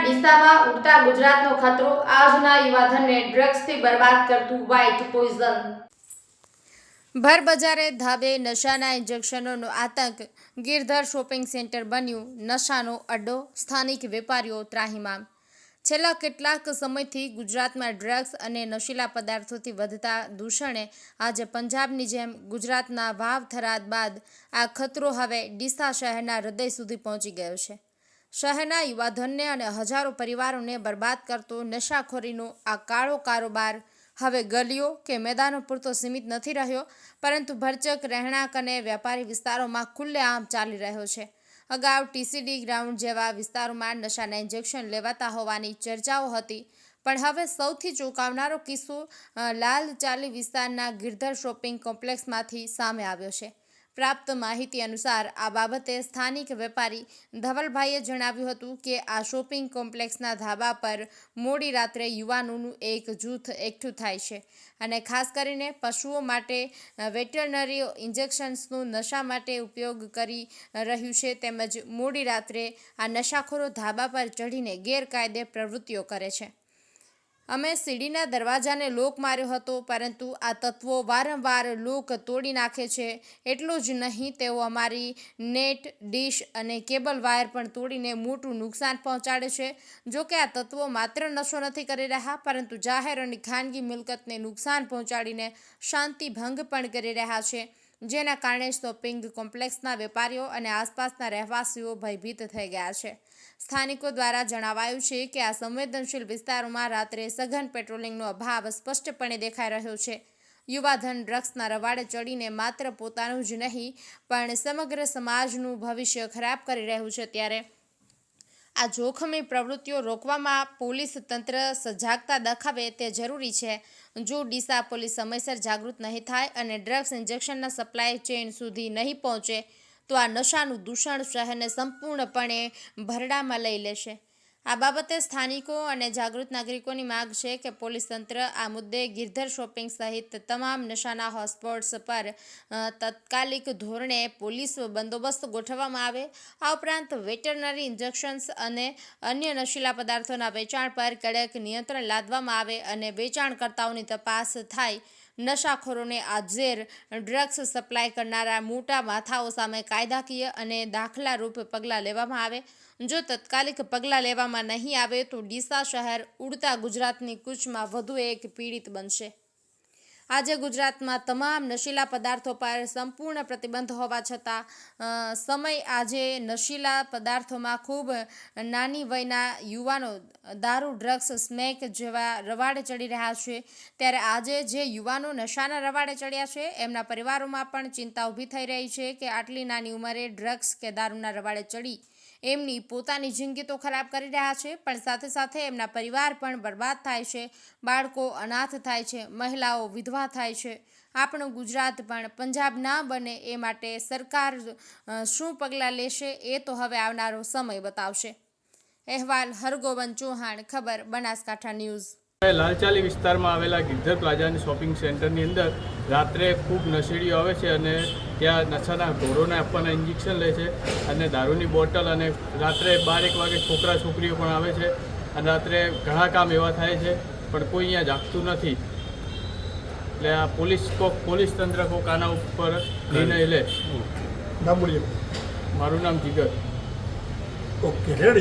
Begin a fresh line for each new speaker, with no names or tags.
ડીસામાં ઉડતા ગુજરાતનો ખતરો, આજના યુવાધનને ડ્રગ્સથી બરબાદ કરતું વ્હાઇટ પોઈઝન ભર બજારે ધાબે નશાના ઇન્જેક્શનોનો આતંક. ગિરધર શોપિંગ સેન્ટર બન્યું. નશાનો અડ્ડો, સ્થાનિક વેપારીઓ ત્રાહિમામ. છેલ્લા કેટલાક સમયથી ગુજરાતમાં ડ્રગ્સ અને નશીલા પદાર્થોથી વધતા દૂષણે આજે પંજાબની જેમ ગુજરાતના વાવ થરાદ બાદ આ ખતરો હવે ડીસા શહેરના હૃદય સુધી પહોંચી ગયો છે. શહેરના યુવાધનને અને હજારો પરિવારોને બરબાદ કરતો નશાખોરીનો આ કાળો કારોબાર હવે ગલીઓ કે મેદાનો પૂરતો સીમિત નથી રહ્યો, પરંતુ ભરચક, રહેણાંક અને વેપારી વિસ્તારોમાં ખુલ્લેઆમ ચાલી રહ્યો છે. અગાઉ ટીસીડી ગ્રાઉન્ડ જેવા વિસ્તારોમાં નશાના ઇન્જેક્શન લેવાતા હોવાની ચર્ચાઓ હતી, પણ હવે સૌથી ચોંકાવનારો કિસ્સો લાલ ચાલી વિસ્તારના ગિરધર શોપિંગ કોમ્પ્લેક્સમાંથી સામે આવ્યો છે. પ્રાપ્ત માહિતી અનુસાર આ બાબતે સ્થાનિક વેપારી ધવલભાઈએ જણાવ્યું હતું કે આ શોપિંગ કોમ્પ્લેક્સના ધાબા પર મોડી રાત્રે યુવાનોનું એક જૂથ એકઠું થાય છે અને ખાસ કરીને પશુઓ માટે વેટરનરી ઇન્જેક્શન્સનું નશા માટે ઉપયોગ કરી રહ્યું છે તેમજ મોડી રાત્રે આ નશાખોરો ધાબા પર ચઢીને ગેરકાયદે પ્રવૃત્તિઓ કરે છે. અમે સીડીના દરવાજાને લોક માર્યો હતો, પરંતુ આ તત્વો વારંવાર લોક તોડી નાખે છે. એટલું જ નહીં, તેઓ અમારી નેટ, ડીશ અને કેબલ વાયર પણ તોડીને મોટું નુકસાન પહોંચાડે છે. જો કે આ તત્વો માત્ર નશો નથી કરી રહ્યા, પરંતુ જાહેર અને ખાનગી મિલકતને નુકસાન પહોંચાડીને શાંતિ ભંગ પણ કરી રહ્યા છે. જેના કારણે શોપિંગ કોમ્પ્લેક્સના વેપારીઓ અને આસપાસના રહેવાસીઓ ભયભીત થઈ ગયા છે. સ્થાનિકો દ્વારા જણાવાયું છે કે આ સંવેદનશીલ વિસ્તારોમાં રાત્રે સઘન પેટ્રોલિંગનો અભાવ સ્પષ્ટપણે દેખાઈ રહ્યો છે. યુવાધન ડ્રગ્સના રવાડે ચડીને માત્ર પોતાનું જ નહીં, પણ સમગ્ર સમાજનું ભવિષ્ય ખરાબ કરી રહ્યું છે ત્યારે આ જોખમી પ્રવૃત્તિઓ રોકવામાં પોલીસ તંત્ર સજાગતા દાખવે તે જરૂરી છે. જો ડીસા પોલીસ સમયસર જાગૃત નહીં થાય અને ડ્રગ્સ ઇન્જેક્શનના સપ્લાય ચેઇન સુધી નહીં પહોંચે, તો આ નશાનું દૂષણ શહેરને સંપૂર્ણપણે ભરડામાં લઈ લેશે. આ બાબતે સ્થાનિકો અને જાગૃત નાગરિકોની માંગ છે કે પોલીસ તંત્ર આ મુદ્દે ગિરધર શોપિંગ સહિત તમામ નશાના હોટસ્પોટ્સ પર તાત્કાલિક ધોરણે પોલીસ બંદોબસ્ત ગોઠવવામાં આવે. આ ઉપરાંત વેટરનરી ઇન્જેક્શન્સ અને અન્ય નશીલા પદાર્થોના વેચાણ પર કડક નિયંત્રણ લાદવામાં આવે અને વેચાણકર્તાઓની તપાસ થાય. નશાખોરોને આ ઝેર ડ્રગ્સ સપ્લાય કરનારા મોટા માથાઓ સામે કાયદાકીય અને દાખલારૂપ પગલાં લેવામાં આવે. જો તત્કાલિક પગલાં લેવામાં નહીં આવે તો ડીસા શહેર ઉડતા ગુજરાતની કૂચમાં વધુ એક પીડિત બનશે. આજે ગુજરાતમાં તમામ નશીલા પદાર્થો પર સંપૂર્ણ પ્રતિબંધ હોવા છતાં સમય આજે નશીલા પદાર્થોમાં ખૂબ નાની વયના યુવાનો દારૂ, ડ્રગ્સ સ્મેક જેવા રવાડે ચડી રહ્યા છે. ત્યારે આજે જે યુવાનો નશાના રવાડે ચડ્યા છે, એમના પરિવારોમાં પણ ચિંતા ઊભી થઈ રહી છે કે આટલી નાની ઉંમરે ડ્રગ્સ કે દારૂના રવાડે ચડી એમની પોતાની જિંદગી તો ખરાબ કરી રહ્યા છે, પણ સાથે સાથે એમના પરિવાર પણ બરબાદ થાય છે, બાળકો અનાથ થાય છે, મહિલાઓ વિધવા થાય છે. આપણું ગુજરાત પણ પંજાબ ના બને એ માટે સરકાર શું પગલાં લેશે એ તો હવે આવનારો સમય બતાવશે. અહેવાલ હરગોવન ચૌહાણ, ખબર, બનાસકાંઠા ન્યૂઝ.
લાલચાલી વિસ્તારમાં આવેલા ગિરધર પ્લાઝાની શોપિંગ સેન્ટરની અંદર રાત્રે ખૂબ નશેડીઓ આવે છે અને ત્યાં નશાના ઢોરોને આપવાના ઇન્જેક્શન લે છે અને દારૂની બોટલ અને રાત્રે બારેક વાગે છોકરા છોકરીઓ પણ આવે છે અને રાત્રે ઘણા કામ એવા થાય છે પણ કોઈ અહીંયા જાગતું નથી. એટલે આ પોલીસ કોક પોલીસ તંત્ર કોક આના ઉપર નિર્ણય લે.
નામ બોલીએ.
મારું નામ જીગર.
Okay ready.